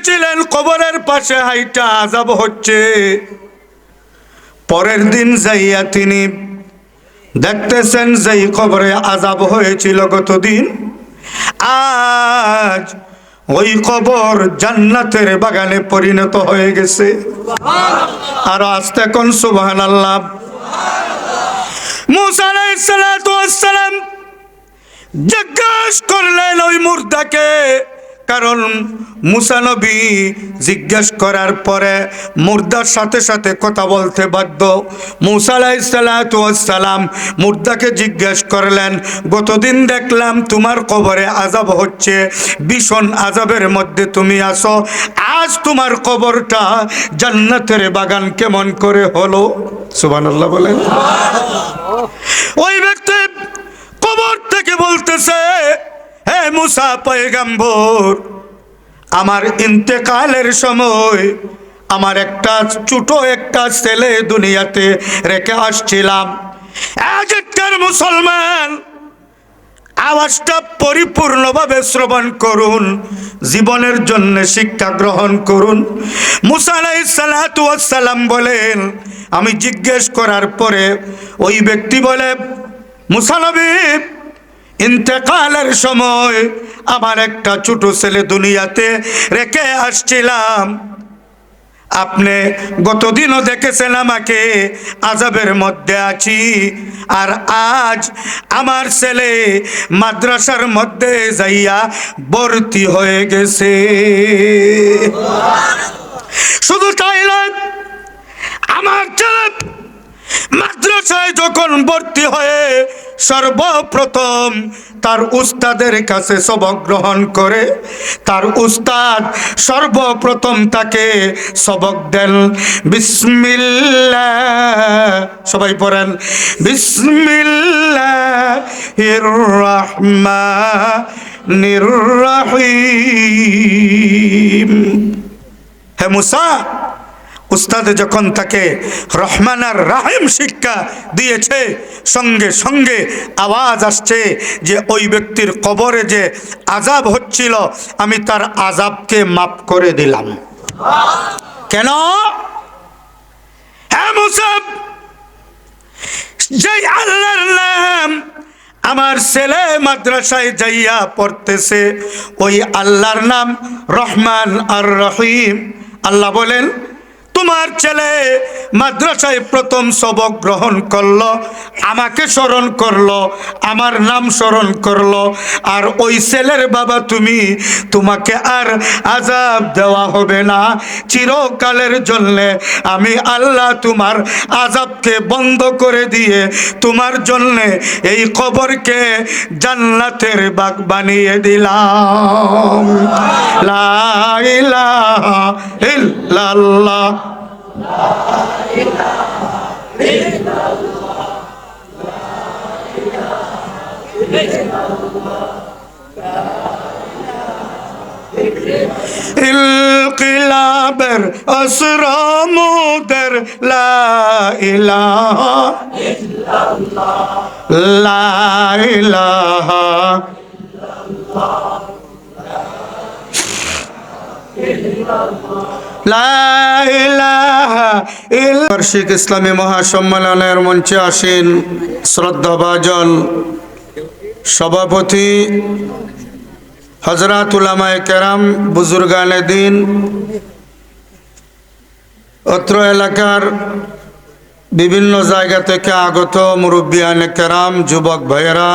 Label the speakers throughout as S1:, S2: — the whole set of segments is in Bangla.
S1: দেখতেছিলেন কবরের পাশে হাইটা আজাব হচ্ছে। পরের দিন যাইয়া তিনি দেখতেছেন যেই কবরে আজাব হয়েছিল গতদিন। আজ ওই কবর জান্নাতের বাগানে পরিণত হয়ে গেছে। আর আসতে কোন সুবহান আল্লাহ মুসা আলাইহিস সালাতু ওয়াস সালাম জিজ্ঞাস করলেন ওই মুর্দাকে কারণ মুসানবী জিজ্ঞেস করার পরে মুর্দার সাথে সাথে কথা বলতে বাধ্য। মুসালাইসালাম মুর্দাকে জিজ্ঞেস করলেন গতদিন দেখলাম তোমার কবরে আজাব হচ্ছে ভীষণ আজাবের মধ্যে তুমি আসো আজ তোমার কবরটা জান্নাতের বাগান কেমন করে হলো? সুবহানাল্লাহ বলেন। ওই ব্যক্তি কবর থেকে বলতেছে মুসা পয়গাম্বর। আমার ইন্তেকালের সময় আমার একটা ছোট একটা ছেলে দুনিয়াতে রেখে আসছিলাম। এজেকার মুসলমান, আওয়াজটা পরিপূর্ণভাবে শ্রবণ করুন, জীবনের জন্য শিক্ষা গ্রহণ করুন। মুসালাইসালাম বলেন, আমি জিজ্ঞেস করার পরে ওই ব্যক্তি বলে মুসানবী ইন্তেকালের সময় আমার একটা ছোট ছেলে দুনিয়াতে রেখে আসছিলাম। আপনি গতদিনও দেখেছেন আমাকে আজাবের মধ্যে আছি, আর আজ আমার ছেলে মাদ্রাসার মধ্যে যাইয়া ভর্তি হয়ে গেছে। শুধু তাই আমার ছেলে মাদ্রাসায় যখন ভর্তি হয়ে সর্বপ্রথম তার উস্তাদের কাছে সবক গ্রহণ করে, তার উস্তাদ সর্বপ্রথম তাকে সবক দেন। বিসমিল্লাহ, সবাই পড়েন। রহমানির রহিম। হে মুসা উস্তাদে যখন তাকে রহমান আর রাহিম শিক্ষা দিয়েছে, সঙ্গে সঙ্গে আওয়াজ আসছে যে ওই ব্যক্তির কবরে যে আজাব হচ্ছিল, আমি তার আজাবকে মাফ করে দিলাম। কেন? হ্যাঁ মুসাব যে আল্লাহর নাম আমার ছেলে মাদ্রাসায় যাইয়া পড়তেছে, ওই আল্লাহর নাম রহমান আর রহিম। আল্লাহ বলেন তোমার ছেলে মাদ্রাসায় প্রথম সবক গ্রহণ করল, আমাকে স্মরণ করল, আমার নাম স্মরণ করল, আর ওই ছেলের বাবা তুমি, তোমাকে আর আজাব দেওয়া হবে না। চিরকালের জন্যে আমি আল্লাহ তোমার আজাবকে বন্ধ করে দিয়ে তোমার জন্যে এই কবরকে জান্নাতের বাগ বানিয়ে দিলাম। লা ইলাহা ইল্লাল্লাহ। ইলকিলাবের অসরমুদের লা ইলাহা লা ইলাহা লা ইলাহা ইল্লা- বার্ষিক ইসলামী মহাসম্মেলনের মঞ্চে আসেন শ্রদ্ধাভাজন সভাপতি হজরত উলামায়ে কেরাম, বুজুর্গানে দিন, অত্র এলাকার বিভিন্ন জায়গা থেকে আগত মুরব্বিয়ানে কেরাম, যুবক ভাইয়েরা,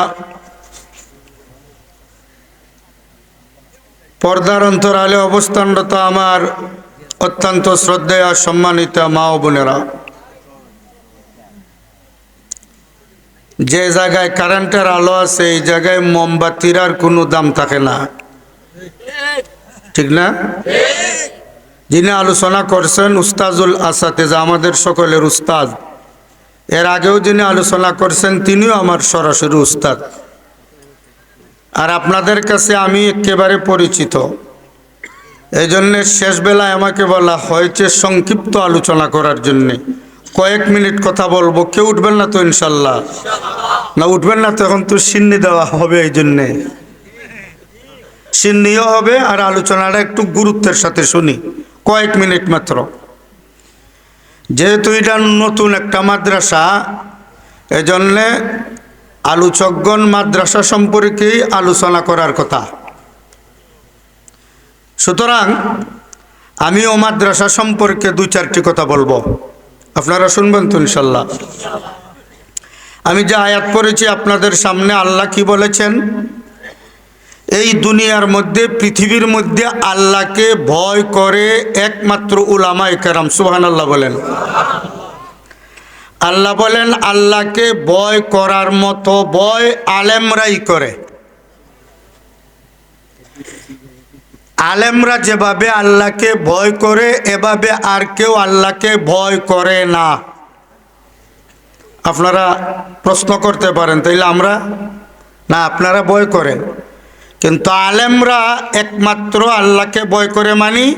S1: পর্দার অন্তরালে অবস্থানরত আমার অত্যন্ত শ্রদ্ধেয় সম্মানিত মা ও বোনেরা। যে জায়গায় কারেন্টের আলো আছে, এই জায়গায় মোমবাতির আর কোনো দাম থাকে না। ঠিক না? যিনি আলোচনা করছেন উস্তাজুল আসাতেজা আমাদের সকলের উস্তাদ। এর আগেও যিনি আলোচনা করছেন, তিনিও আমার সরাসরি উস্তাদ। আর আপনাদের কাছে আমি একেবারে পরিচিত। এই জন্যে শেষ বেলায় আমাকে বলা হয়েছে সংক্ষিপ্ত আলোচনা করার জন্যে। কয়েক মিনিট কথা বলব। কেউ উঠবেন না তো ইনশাল্লাহ। না, উঠবেন না তখন তো সিন্নি দেওয়া হবে এই জন্যে সিন্নিও হবে আর আলোচনাটা একটু গুরুত্বের সাথে শুনি। কয়েক মিনিট মাত্র। যেহেতু এটা নতুন একটা মাদ্রাসা, এজন্যে আলোচকগণ মাদ্রাসা সম্পর্কেই আলোচনা করার কথা। সুতরাং আমিও মাদ্রাসা সম্পর্কে দুই চারটি কথা বলব। আপনারা শুনবেন তো ইনশাল্লাহ। আমি যে আয়াত পড়েছি, আপনাদের সামনে আল্লাহ কি বলেছেন? এই দুনিয়ার মধ্যে, পৃথিবীর মধ্যে আল্লাহকে ভয় করে একমাত্র উলামায়ে কেরাম সুহান আল্লাহ বলেন। আল্লাহ বলেন, আল্লাহকে ভয় করার মতো ভয় আলেমরাই করে। আলেমরা যেভাবে আল্লাহকে ভয় করে, এভাবে আর কেউ আল্লাহকে ভয় করে না। আপনারা প্রশ্ন করতে পারেন, তাইলে আমরা, না, আপনারা ভয় করেন। কিন্তু আলেমরা একমাত্র আল্লাহকে ভয় করে মানি,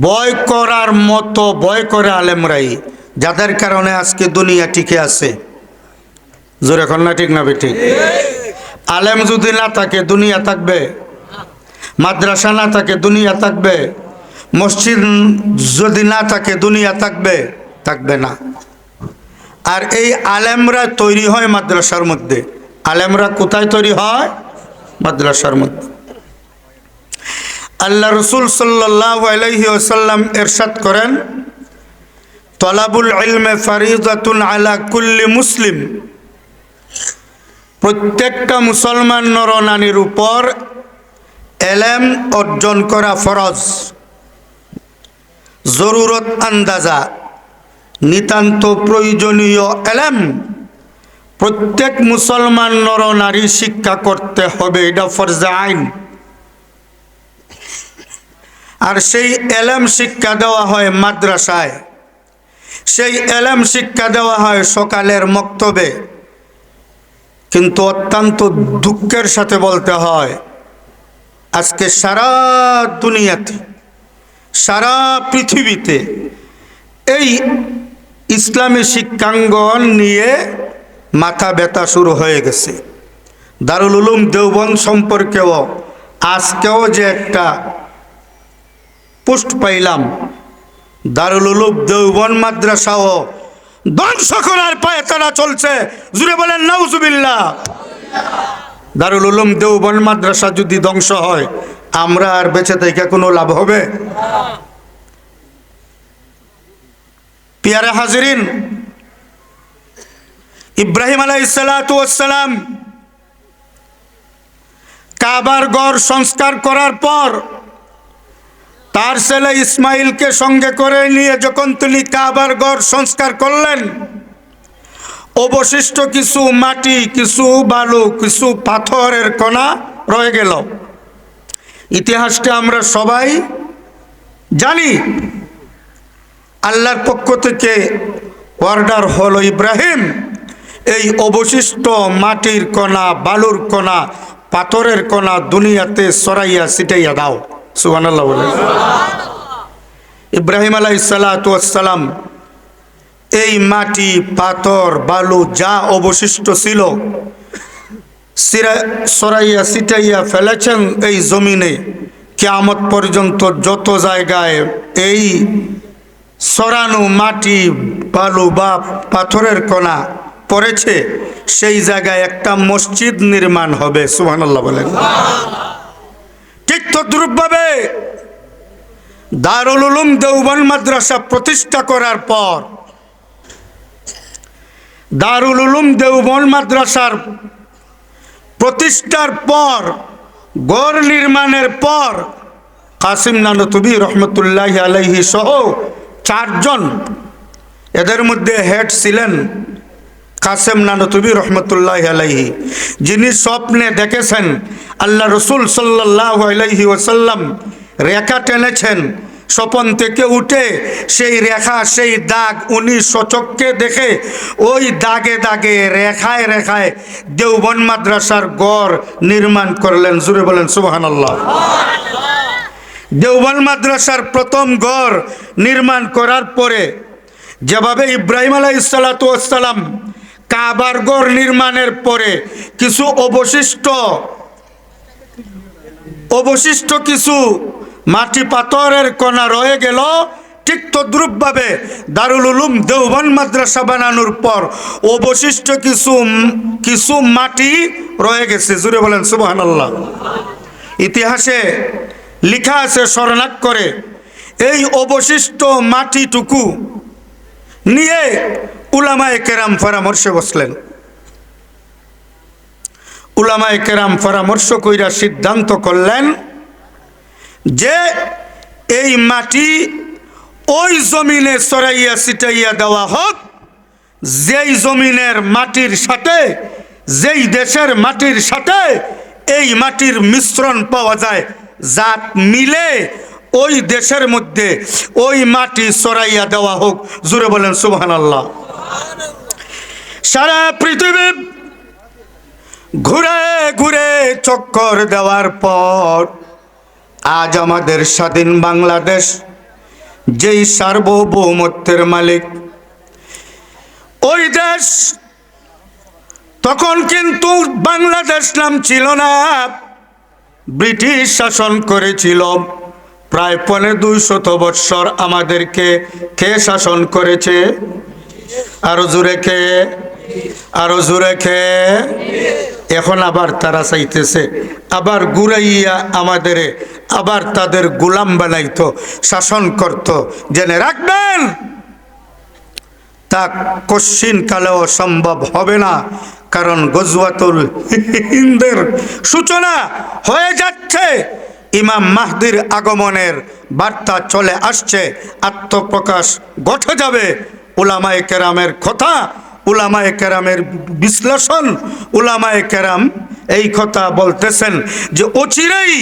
S1: ভয় করার মতো ভয় করে আলেমরাই, যাদের কারণে আজকে দুনিয়া টিকে আছে। জোরে না ঠিক না ঠিক? আলেম যদি না থাকে, দুনিয়া থাকবে। মাদ্রাসা না থাকে, দুনিয়া থাকবে। মসজিদ যদি না থাকে, দুনিয়া থাকবে থাকবে না। আর এই আলেমরা তৈরি হয় মাদ্রাসার মধ্যে। আলেমরা কোথায় তৈরি হয়? মাদ্রাসার মধ্যে। আল্লাহ রসুল সাল্লাহ আলহি এরশাদ করেন, তলাবুল ইলমে ফারিদাতুন আলা কুল্লি মুসলিম। প্রত্যেকটা মুসলমান নরনারীর উপর এলেম অর্জন করা ফরজ। জরুরত আন্দাজা। নিতান্ত প্রয়োজনীয় এলেম। প্রত্যেক মুসলমান নর নারী শিক্ষা করতে হবে, এটা ফরজে আইন। আর সেই এলেম শিক্ষা দেওয়া হয় মাদ্রাসায়। সেই এলেম শিক্ষা দেওয়া হয় সকালের মক্তবে। কিন্তু অত্যন্ত দুঃখের সাথে বলতে হয় আজকে সারা দুনিয়াতে, সারা পৃথিবীতে এই ইসলামী শিক্ষাঙ্গন নিয়ে মাথা ব্যথা শুরু হয়ে গেছে। দারুল উলুম দেওবন সম্পর্কেও আজকেও যে একটা পোস্ট পাইলাম। দারুল উলুম দেওবন মাদ্রাসাও ধ্বংস করার পায়ে তারা চলছে। জুড়ে বলেন, নাউজুবিল্লাহ। দারুল উলুম দেওবন মাদ্রাসা যদি ধ্বংস হয়, আমরা আর বেঁচে থেকে কোনো লাভ হবে? পিয়ারে হাজরিন, ইব্রাহিম আলাইসালাম কাবার গড় সংস্কার করার পর তার ছেলে ইসমাইলকে সঙ্গে করে নিয়ে যখন তিনি কাবার গড় সংস্কার করলেন অবশিষ্ট কিছু মাটি, কিছু বালু, কিছু পাথরের কণা রয়ে গেল। ইতিহাসটা আমরা সবাই জানি। আল্লাহর পক্ষ থেকে অর্ডার হলো ইব্রাহিম। এই অবশিষ্ট মাটির কণা, বালুর কণা, পাথরের কণা দুনিয়াতে সরাইয়া ছিটাইয়া দাও। সুবান ইব্রাহিম আলাই সালাতাম এই মাটি, পাথর, বালু যা অবশিষ্ট ছিল সরাইয়া ছিটাইয়া ফেলেছেন এই জমিনে। কেয়ামত পর্যন্ত যত জায়গায় এই সরানো মাটি, বালু বা পাথরের কণা পড়েছে, সেই জায়গায় একটা মসজিদ নির্মাণ হবে সুহানাল্লাহ বলেন। ঠিক তদ্রুপভাবে দারুল উলুম দেওবন মাদ্রাসা প্রতিষ্ঠা করার পর দারুল উলুম দেওবন মাদ্রাসার প্রতিষ্ঠার পর গড় নির্মাণের পর, কাসিম নানতুবি রহমতুল্লাহ আলহি সহ চারজন এদের মধ্যে হেড ছিলেন কাসেম নানতুবি রহমতুল্লাহ আলাইহি। যিনি স্বপ্নে দেখেছেন, আল্লাহ রসুল সাল্লাহ আলাইহি ওসাল্লাম রেখা টেনেছেন স্বপন থেকে উঠে সেই রেখা, সেই দাগ উনি সচককে দেখে। ওই দাগে দাগে, রেখায় রেখায় দেওবন মাদ্রাসার গড় নির্মাণ করলেন। জুড়ে বলেন সুবাহান আল্লাহ দেওবন মাদ্রাসার প্রথম গড় নির্মাণ করার পরে যেভাবে ইব্রাহিম আলাহ ইসালাতাম কাবার গড় নির্মাণের পরে কিছু অবশিষ্ট অবশিষ্ট কিছু মাটি পাথরের কণা রয়ে গেল। ঠিক তদ্রুপভাবে দারুল উলুম দেওবান মাদ্রাসা বানানোর পর অবশিষ্ট কিছু কিছু মাটি রয়ে গেছে। জুড়ে বলেন সুবাহান আল্লাহ ইতিহাসে লেখা আছে স্মরণাক করে। এই অবশিষ্ট মাটিটুকু নিয়ে উলামায় কেরাম পরামর্শে বসলেন। উলামায় কেরাম পরামর্শ কইরা সিদ্ধান্ত করলেন যে এই মাটি ওই জমিনে সরাইয়া ছিটাইয়া দেওয়া হোক, যেই জমিনের মাটির সাথে, যেই দেশের মাটির সাথে এই মাটির মিশ্রণ পাওয়া যায়, জাত মিলে ওই দেশের মধ্যে ওই মাটি সরাইয়া দেওয়া হোক। জুড়ে বলেন সুবহান আল্লাহ সারা পৃথিবী ঘুরে ঘুরে চক্কর দেওয়ার পর আজ আমাদের স্বাধীন বাংলাদেশ, যেই সার্বভৌমত্বের মালিক। ওই দেশ তখন কিন্তু বাংলাদেশ নাম ছিল না, ব্রিটিশ শাসন করেছিল। প্রায় পনেরো দুই শত বৎসর আমাদেরকে কে শাসন করেছে? আরও জোরে কে? আরও জোরে কে? এখন আবার তারা চাইতেছে, আবার গুড়াইয়া আমাদের আবার তাদের গোলাম বানাইতো, শাসন করত। জেনে রাখবেন? তা কশ্চিন কালেও সম্ভব হবে না, কারণ গজওয়াতুল হিন্দের সূচনা হয়ে যাচ্ছে। ইমাম মাহদির আগমনের বার্তা চলে আসছে, আত্মপ্রকাশ ঘটে যাবে। ওলামায় কেরামের কথা উলামায়ে কেরামের বিশ্লেষণ উলামায়ে কেরাম এই কথা বলতেছেন যে অচিরেই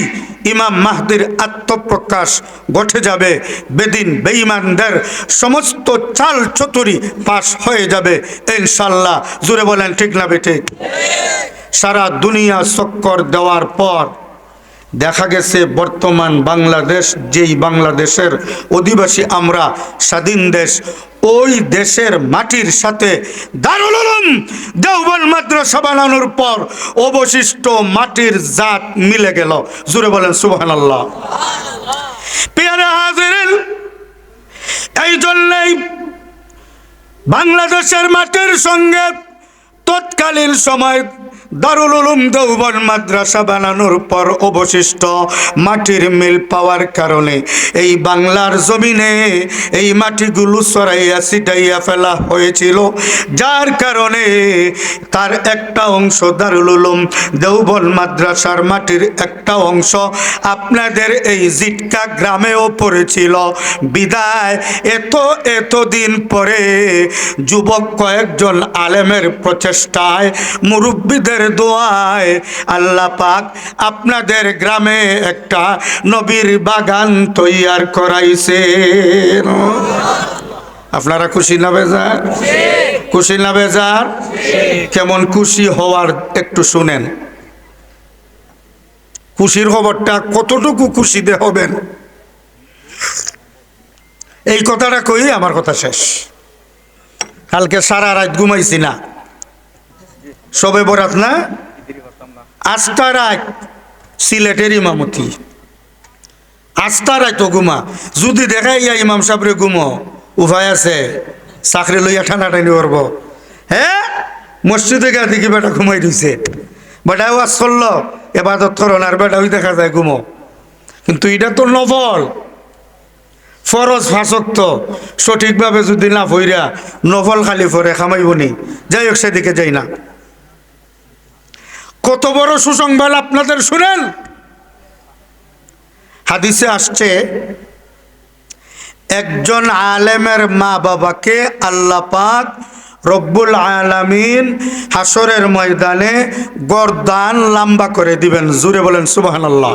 S1: ইমাম মাহদির আত্মপ্রকাশ ঘটে যাবে, বেদিন বেঈমানদের সমস্ত চাল চতুরি পাশ হয়ে যাবে ইনশাল্লাহ জুড়ে বলেন, ঠিক না বেঠিক? সারা দুনিয়া চক্কর দেওয়ার পর দেখা গেছে বর্তমান বাংলাদেশ, যেই বাংলাদেশের অধিবাসী আমরা স্বাধীন দেশ, ওই দেশের মাটির সাথে দারুল দেওবন মাদ্রাসা বানানোর পর অবশিষ্ট মাটির জাত মিলে গেল। জুড়ে বলেন সুবহান আল্লাহ পেয়ারে এই জন্যই বাংলাদেশের মাটির সঙ্গে তৎকালীন সময় দারুল উলুম দেওবন মাদ্রাসা বানানোর পর অবশিষ্ট মাটির মিল পাওয়ার কারণে এই বাংলার জমিনে এই মাটিগুলো সরাইয়া ছিটাইয়া ফেলা হয়েছিল। যার কারণে তার একটা অংশ দারুল উলুম দেওবন মাদ্রাসার মাটির একটা অংশ আপনাদের এই জিটকা গ্রামেও পড়েছিল। বিদায় এত এতদিন পরে যুবক কয়েকজন আলেমের প্রচেষ্টায় মুরব্বীদের দোয়ায় আল্লাহ পাক আপনাদের গ্রামে একটা নবীর বাগান তৈয়ার করাইছে আপনারা খুশি না বেজার? খুশি না বেজার? কেমন খুশি হওয়ার একটু শুনেন। খুশির খবরটা কতটুকু খুশিতে হবেন? এই কথাটা কই, আমার কথা শেষ। কালকে সারা রাত ঘুমাইছি না। সবে বরাত না? আস্তা রাত সিলেটের ইমামতি। আস্তা রাত ঘুমা। যদি দেখাই ইয়া ইমাম সাহেবরে ঘুমো, উভয় আছে, চাকরি লইয়া ঠান্ডা টানি করব। হ্যাঁ মসজিদে গা দেখি বেটা ঘুমাই দিছে বেটা ওয়াজ করল এবার তো থরনার বেটা ওই দেখা যায় ঘুমো। কিন্তু এটা তো নবল ফরজ ফাঁসক্ত। সঠিকভাবে যদি না ভইরা নফল খালি ফরে খামাইবনি যাই হোক, সেদিকে যাই না। কত বড় সুসংবাদ আপনাদের শুনেন? হাদিসে আসছে একজন আলেমের মা বাবাকে আল্লাহ পাক রব্বুল আলামিন হাসরের ময়দানে গরদান লম্বা করে দিবেন। জুড়ে বলেন সুবাহান আল্লাহ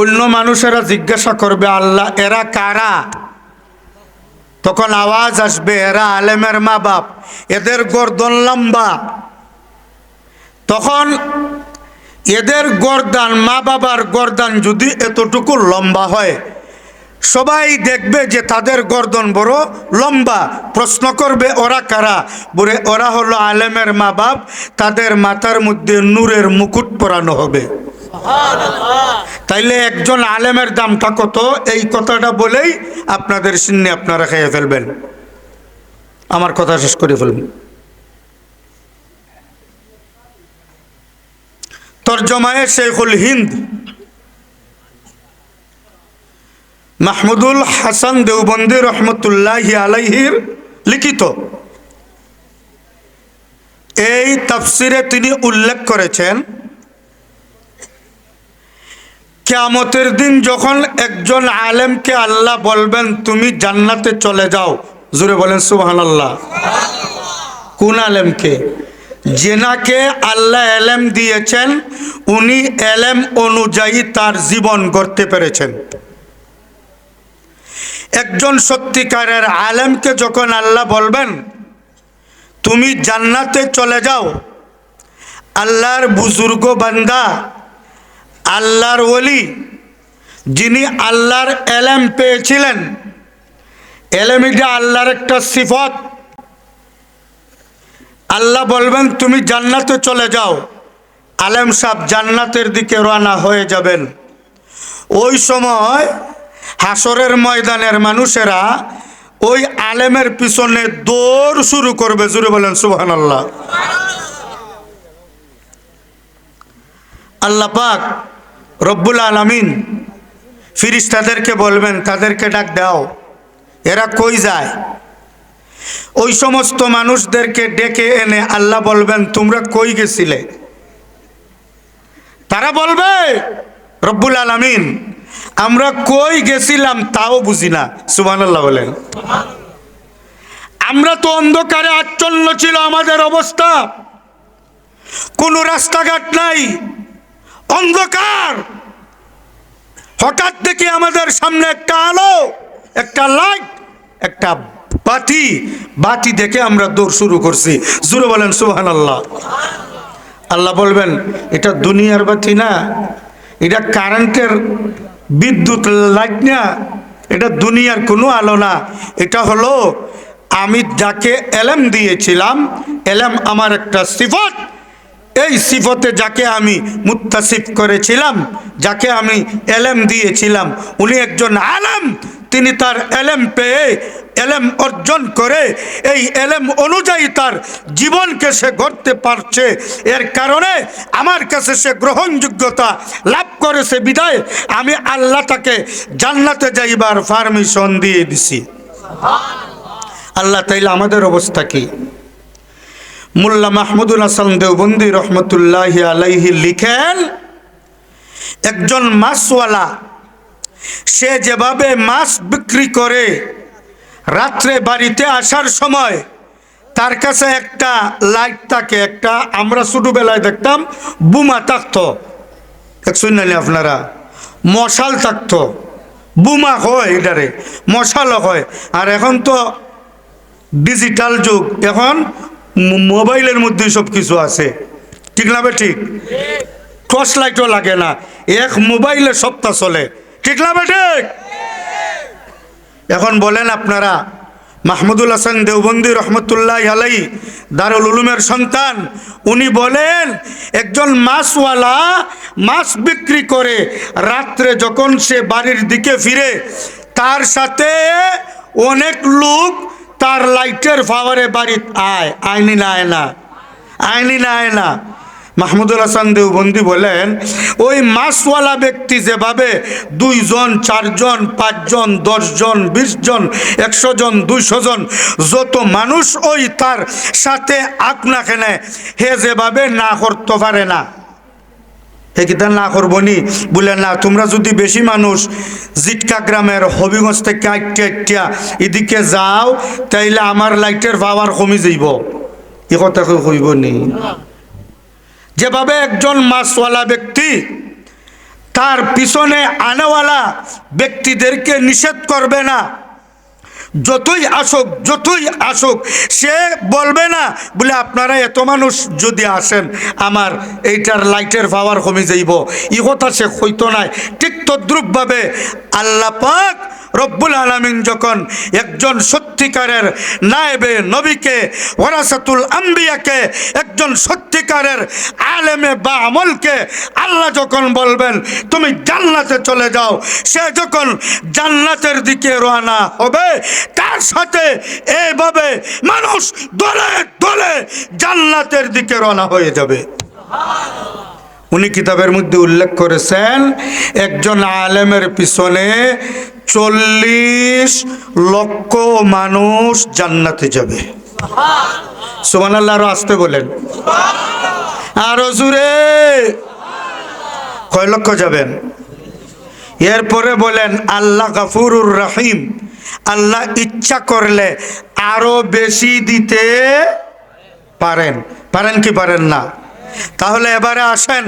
S1: অন্য মানুষেরা জিজ্ঞাসা করবে আল্লাহ এরা কারা? তখন আওয়াজ আসবে এরা আলেমের মা বাপ এদের গর্দন লম্বা। তখন এদের গরদান, মা বাবার গরদান যদি এতটুকু লম্বা হয়, সবাই দেখবে যে তাদের গর্দন বড় লম্বা। প্রশ্ন করবে, ওরা কারা? বলে, ওরা হলো আলেমের মা বাপ, তাদের মাথার মধ্যে নূরের মুকুট পরানো হবে। তাইলে একজন আলেমের দামটা কত? এই কথাটা বলেই আপনাদের সিন্নি আপনারা খেয়ে ফেলবেন। আমার কথা শেষ করে ফেলবেন তর্জমায়ে শেখুল হিন্দ। মাহমুদুল হাসান দেওবন্দি রহমতুল্লাহ আলাইহির লিখিত। এই তাফসিরে তিনি উল্লেখ করেছেন, কেয়ামতের দিন যখন একজন আলেমকে আল্লাহ বলবেন, তুমি জান্নাতে চলে যাও। জুড়ে বলেন সুবহান আল্লাহ কোন আলেমকে? জেনাকে আল্লাহ এলেম দিয়েছেন উনি এলেম অনুযায়ী তার জীবন গড়তে পেরেছেন একজন সত্যিকারের আলেমকে যখন আল্লাহ বলবেন তুমি জান্নাতে চলে যাও আল্লাহর বুজুর্গ বান্দা আল্লাহর ওলি যিনি আল্লাহর এলেম পেয়েছিলেন এলেম এটা আল্লাহর একটা সিফত আল্লাহ বলবেন, তুমি জান্নাতে চলে যাও। আলেম সাহ জান্নাতের দিকে রওনা হয়ে যাবেন। ওই সময় হাসরের ময়দানের মানুষেরা ওই আলেমের পিছনে দৌড় শুরু করবে। জুড়ে বলেন সুবহান আল্লাহ আল্লাহ পাক রব্বুল আলমিন ফিরিস্তাদেরকে বলবেন, তাদেরকে ডাক দাও। এরা কই যায়? ওই সমস্ত মানুষদেরকে ডেকে এনে আল্লাহ বলবেন, তোমরা কই গেছিলে? তারা বলবে, রব্বুল আলমিন, আমরা কই গেছিলাম তাও বুঝি না। সুবান আল্লাহ বলেন। আমরা তো অন্ধকারে আচ্ছন্ন ছিল, আমাদের অবস্থা। কোনো রাস্তাঘাট নাই, অন্ধকার। হঠাৎ দেখি আমাদের সামনে একটা আলো, একটা লাইট একটা বাতি বাতি দেখে আমরা দৌড় শুরু করছি। জুড়ে বলেন সুহান আল্লাহ আল্লাহ বলবেন, এটা দুনিয়ার বাতি না, এটা কারেন্টের বিদ্যুৎ লাইট না এটা দুনিয়ার কোনো আলো না। এটা হলো, আমি যাকে এলেম দিয়েছিলাম, এলেম আমার একটা সিফত। এই সিফতে যাকে আমি মুত্তাসিফ করেছিলাম, যাকে আমি এলেম দিয়েছিলাম, উনি একজন আলেম। তিনি তার এলেম পেয়ে, এলেম অর্জন করে, এই এলেম অনুযায়ী তার জীবনকে সে গড়তে পারছে। এর কারণে আমার কাছে সে গ্রহণযোগ্যতা লাভ করেছে বিদায়। আমি আল্লাহ তাকে জান্নাতে যাইবার পারমিশন দিয়ে দিছি। আল্লাহ তাইলে আমাদের অবস্থা কি? মোল্লা মাহমুদুল হাসান দেওবন্দি রহমতুল্লাহ আলাইহি লিখেন, একজন মাছওয়ালা সে যেভাবে মাছ বিক্রি করে রাত্রে বাড়িতে আসার সময় তার কাছে একটা লাইট থাকে একটা আমরা ছোটোবেলায় দেখতাম বুমা থাকতো। দেখছেন নালি আপনারা? মশাল থাকতো। বুমা হয় এটারে মশালও হয়। আর এখন তো ডিজিটাল যুগ এখন মোবাইলের মধ্যে সব কিছু আছে। ঠিক না বে ঠিক? টর্চ লাইটও লাগে না। এক মোবাইলে সবটা চলে। ঠিক না এখন বলেন আপনারা, মাহমুদুল হাসান দেওবন্দি রহমতুল্লাহ আলাই দারুল উলুমের সন্তান, উনি বলেন, একজন মাছওয়ালা মাছ বিক্রি করে রাত্রে যখন সে বাড়ির দিকে ফিরে, তার সাথে অনেক লোক তার লাইটের ফাওয়ারে বাড়ি আয়। আইনি না, আয় না। আইনি না, আয় না। মাহমুদুল হাসান দেওবন্দি বলেন, ওই মাসওয়ালা ব্যক্তি যেভাবে দুইজন, চারজন, পাঁচজন, দশজন বিশ জন একশো জন দুইশো জন যত মানুষ ওই তার সাথে আপনা খেনে হে যেভাবে না করতে পারে না। হে কিতা না করব নি বলে না, তোমরা যদি বেশি মানুষ জিটকা গ্রামের হবিগঞ্জ থেকে আইটিয়া আইটিয়া এদিকে যাও, তাইলে আমার লাইটের পাওয়ার কমে যাইব। এ কথা কইব নি যেভাবে একজন মাছওয়ালা ব্যক্তি তার পিছনে আনেওয়ালা ব্যক্তিদেরকে নিষেধ করবে না যতই আসুক যতই আসুক, সে বলবে না, বলে আপনারা এত মানুষ যদি আসেন, আমার এইটার লাইটের পাওয়ার কমে যাইব। ই কথা সে হইতো নাই। ঠিক তদ্রুপভাবে আল্লাপাক রব্বুল আলমিন যখন একজন সত্যিকারের নায়েবে, নবীকে ওরাসাতুল আম্বিয়াকে, একজন সত্যিকারের আলেমে বা আমলকে আল্লাহ যখন বলবেন, তুমি জান্নাতে চলে যাও। সে যখন জান্নাতের দিকে রওনা হবে তার সাথে এভাবে মানুষ দলে দলে জান্নাতের দিকে রওনা হয়ে যাবে। উনি কিতাবের মধ্যে উল্লেখ করেছেন, একজন আলেমের পিছনে চল্লিশ লক্ষ মানুষ জান্নাতে যাবে। সুমান আল্লাহ আরও আসতে বলেন। আরও জুড়ে কয় লক্ষ যাবেন? এরপরে বলেন, আল্লাহ গাফুরুর রহিম। আল্লাহ ইচ্ছা করলে আরও বেশি দিতে পারেন। পারেন কি পারেন না? তাহলে এবারে আসেন,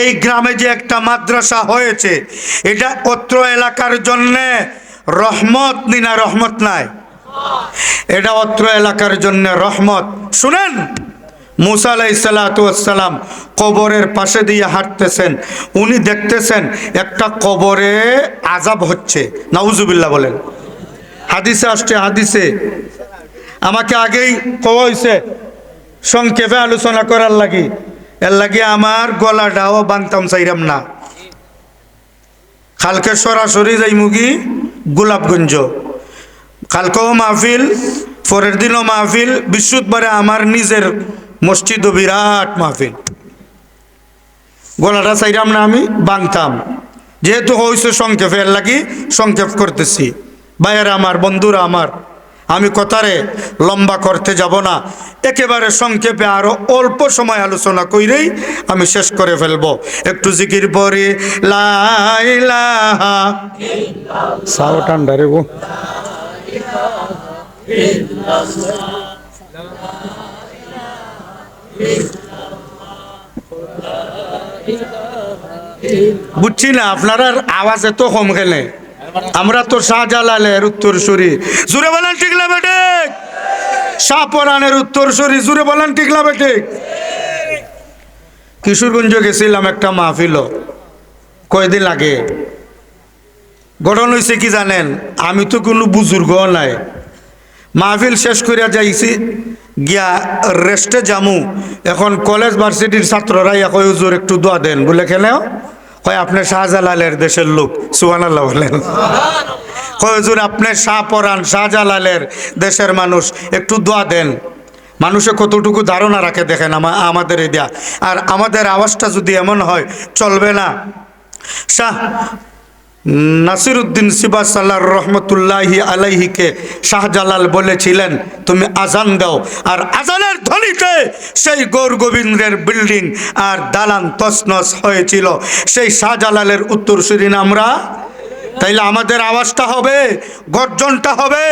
S1: এই গ্রামে যে একটা মাদ্রাসা হয়েছে, এটা অত্র এলাকার জন্যে রহমত নি না রহমত নাই? এটা অত্র এলাকার জন্য রহমত। শুনেন, মুসা কবরের পাশে দিয়ে হাঁটতেছেন, উনি দেখতেছেন একটা কবরে আজাব হচ্ছে। নাউজুবিল্লাহ বলেন। হাদিসে আসছে, হাদিসে। আমাকে আগেই কওয়া হয়েছে সংক্ষেপে আলোচনা করার লাগি। এর লাগে আমার গলাটাও বাংতাম চাইরাম না। কালকে সরাসরি যাই মুগি গোলাপগঞ্জ। কালকেও মাহফিল, পরের দিনও মাহফিল, বৃহস্পতিবারে আমার নিজের মসজিদও বিরাট মাহফিল। গলাটা চাইরাম না আমি বাংতাম যেহেতু হয়েছে সংক্ষেপে, এর লাগি সংক্ষেপ করতেছি। ভাইয়েরা আমার, বন্ধুরা আমার, আমি কথারে লম্বা করতে যাব না। একেবারে সংক্ষেপে আরও অল্প সময় আলোচনা কইরেই আমি শেষ করে ফেলব। একটু জিকির পরে বুঝছি না আপনার আওয়াজ এত কম খেলে। আমরা তো শাহজালালের উত্তরসূরি। জুড়ে বলেন টিকলা বেটে শাহপরানের উত্তরসূরি, জুড়ে বলেন টিকলা বেটে কিশোরগঞ্জ গেছিলাম একটা মাহফিল কয়দিন লাগে? গঠন হয়েছে কি জানেন? আমি তো কোনো বুজুর্গ নাই। মাহফিল শেষ করিয়া যাইছি, গিয়া রেস্টে যামু। এখন কলেজ ভার্সিটির ছাত্ররা এখন হুজুর একটু দোয়া দেন। বলে কেন কয়, আপনি শাহজালালের দেশের লোক? সুহানাল্লাহ বলেন। কয়, হুজুর, আপনি শাহ পরান, শাহজালালের দেশের মানুষ, একটু দোয়া দেন। মানুষে কতটুকু ধারণা রাখে দেখেন আমা- আমাদের এদিয়া আর আমাদের আওয়াজটা যদি এমন হয়, চলবে না। শাহ নাসির উদ্দিন সিবাসাল্লাহ রহমতুল্লাহি আলাইহিকে শাহজালাল বলেছিলেন, তুমি আজান দাও। আর আজানের ধ্বনিতে সেই গৌর গোবিন্দের বিল্ডিং আর দালান তসনস হয়েছিল। সেই শাহজালালের উত্তরসূরি আমরা? তাইলে আমাদের আওয়াজটা হবে, গর্জনটা হবে।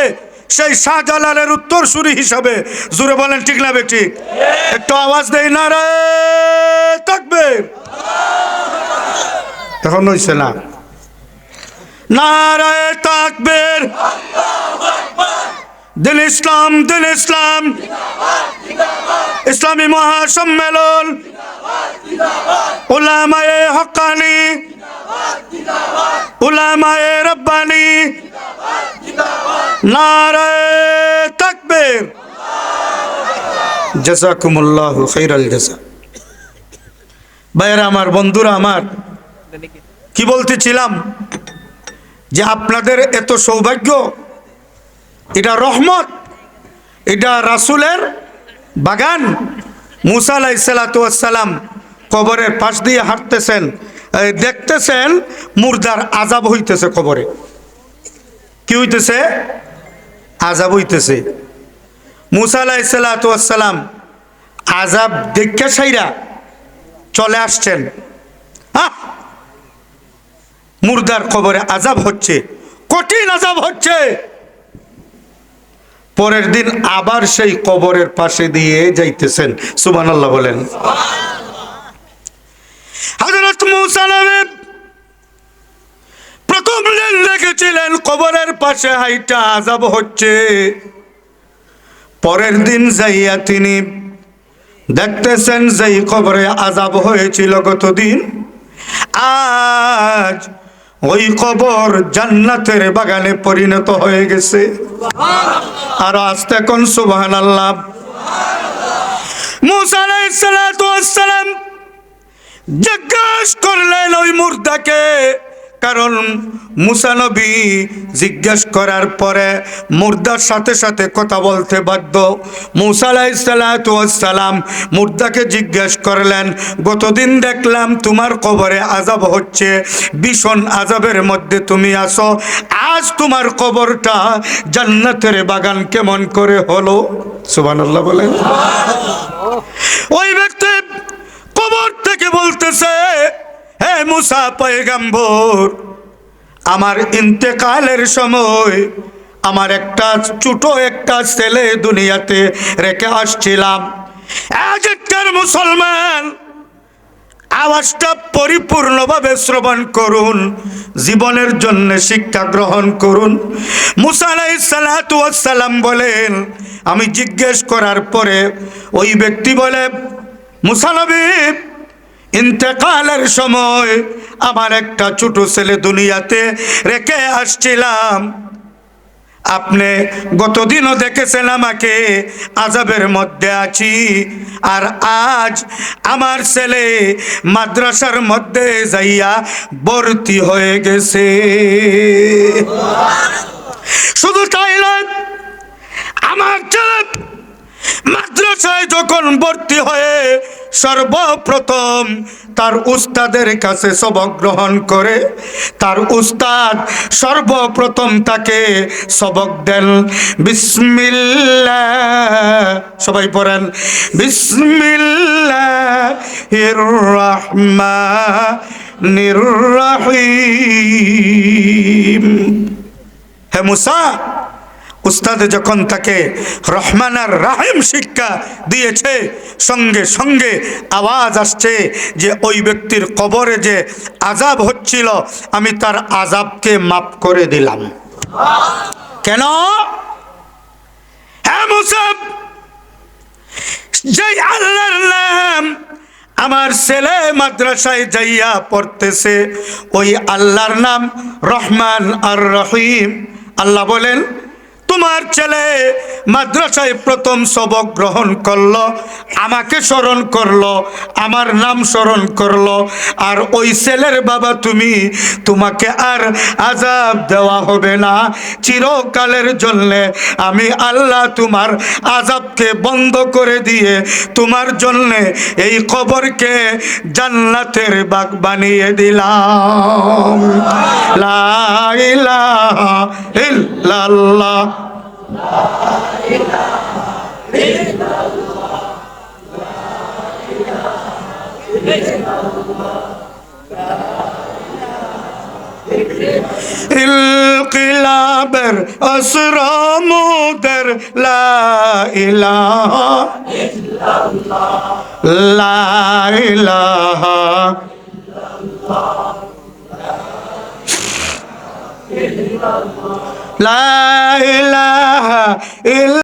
S1: সেই শাহজালালের উত্তরসূরি হিসাবে, জুড়ে বলেন, ঠিক না ঠিক? একটু আওয়াজ দেই না রে থাকবে এখন হইছে না। নারায় তাকবীর। দিল ইসলাম দিল ইসলাম। ইসলামী মহাসম্মেলন। উলামায়ে হকানি। উলামায়ে রব্বানি। নারায় তাকবীর। জাজাকুমুল্লাহু খাইরাল জাযা ভাইয়েরা, আমার বন্ধুরা, আমার। কি বলতেছিলাম? যে আপনাদের এত সৌভাগ্য, এটা রহমত, এটা রাসুলের বাগান। মুসা আলাইসালাম কবরের পাশ দিয়ে হাঁটতেছেন দেখতেছেন মুর্দার আজাব হইতেছে কবরে। কি হইতেছে? আজাব হইতেছে। মুসা আলাইসালাম আজাব দেখে সাইরা চলে আসছেন। হ্যাঁ মুর্দার কবরে আজাব হচ্ছে। কঠিন আজাব হচ্ছে। পরের দিন আবার সেই কবরের পাশে দিয়ে যাইতেছেন। সুবান আল্লাহ বলেন। হযরত মূসা প্রথম দিন দেখে দেখতেছিলেন কবরের পাশে হাইটা আজাব হচ্ছে। পরের দিন যাইয়া তিনি দেখতেছেন যেই কবরে আজাব হয়েছিল গতদিন। আজ ওই কবর জান্নাতের বাগানে পরিণত হয়ে গেছে। আর আসতে কোন সুবহান আল্লাহ মুসালাম জিজ্ঞাস করলেন ওই মুর্দাকে কারণ মুসানবী জিজ্ঞেস করার পরে মুর্দার সাথে সাথে কথা বলতে বাধ্য। মুসালাইসালাম মুর্দাকে জিজ্ঞেস করলেন গতদিন দেখলাম তোমার কবরে আজাব হচ্ছে ভীষণ আজাবের মধ্যে তুমি আসো আজ তোমার কবরটা জান্নাতের বাগান কেমন করে হলো? সুবহানাল্লাহ বলেন। ওই ব্যক্তি কবর থেকে বলতেছে হে মুসা পয়গাম্বর, আমার ইন্তেকালের সময় আমার একটা ছোট একটা ছেলে দুনিয়াতে রেখে আসছিলাম। আজকের মুসলমান, আওয়াজটা পরিপূর্ণভাবে শ্রবণ করুন, জীবনের জন্য শিক্ষা গ্রহণ করুন। মুসা সালাম বলেন, আমি জিজ্ঞেস করার পরে ওই ব্যক্তি বলে মুসানবী ইন্তেকালের সময় আমার একটা ছোট ছেলে দুনিয়াতে রেখে আসছিলাম। আপনি গতদিনও দেখেছেন আমাকে আজাবের মধ্যে আছি, আর আজ আমার ছেলে মাদ্রাসার মধ্যে যাইয়া ভর্তি হয়ে গেছে। শুধু তাই নয়, আমার ছেলে মাদ্রাসায় যখন ভর্তি হয়ে সর্বপ্রথম তার উস্তাদের কাছে সবক গ্রহণ করে, তার উস্তাদ সর্বপ্রথম তাকে সবক দেন। বিসমিল্লাহ, সবাই পড়েন। রহমানির রহিম। হে মুসা উস্তাদে যখন তাকে রহমান আর রাহিম শিক্ষা দিয়েছে, সঙ্গে সঙ্গে আওয়াজ আসছে যে ওই ব্যক্তির কবরে যে আজাব হচ্ছিল, আমি তার আজাবকে মাফ করে দিলাম। কেন? হ্যাঁ যে আল্লাহর নাম আমার ছেলে মাদ্রাসায় যাইয়া পড়তেছে, ওই আল্লাহর নাম রহমান আর রহিম। আল্লাহ বলেন তোমার ছেলে মাদ্রাসায় প্রথম সবক গ্রহণ করল, আমাকে স্মরণ করল, আমার নাম স্মরণ করল, আর ওই ছেলের বাবা তুমি, তোমাকে আর আজাব দেওয়া হবে না। চিরকালের জন্যে আমি আল্লাহ তোমার আজাবকে বন্ধ করে দিয়ে তোমার জন্যে এই খবরকে জান্নাতের বাগ বানিয়ে দিলাম। লা ইলাহা ইল্লাল্লাহ। ইলকিলাবের অসরমুদের লা ইলাহা লা ইলাহা লা ইলাহা ইল্লা